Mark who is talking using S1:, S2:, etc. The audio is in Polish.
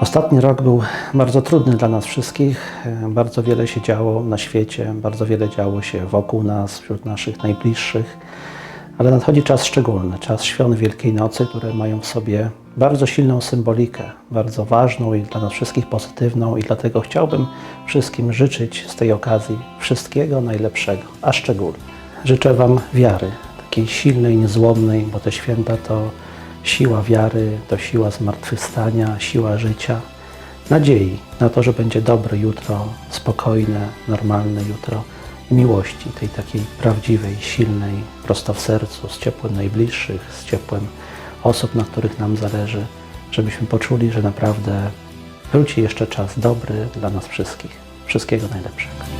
S1: Ostatni rok był bardzo trudny dla nas wszystkich. Bardzo wiele się działo na świecie, bardzo wiele działo się wokół nas, wśród naszych najbliższych. Ale nadchodzi czas szczególny, czas świąt Wielkiej Nocy, które mają w sobie bardzo silną symbolikę, bardzo ważną i dla nas wszystkich pozytywną, i dlatego chciałbym wszystkim życzyć z tej okazji wszystkiego najlepszego, a szczególnie życzę Wam wiary, takiej silnej, niezłomnej, bo te święta to siła wiary, to siła zmartwychwstania, siła życia, nadziei na to, że będzie dobre jutro, spokojne, normalne jutro miłości, tej takiej prawdziwej, silnej, prosto w sercu, z ciepłem najbliższych, z ciepłem osób, na których nam zależy, żebyśmy poczuli, że naprawdę wróci jeszcze czas dobry dla nas wszystkich. Wszystkiego najlepszego.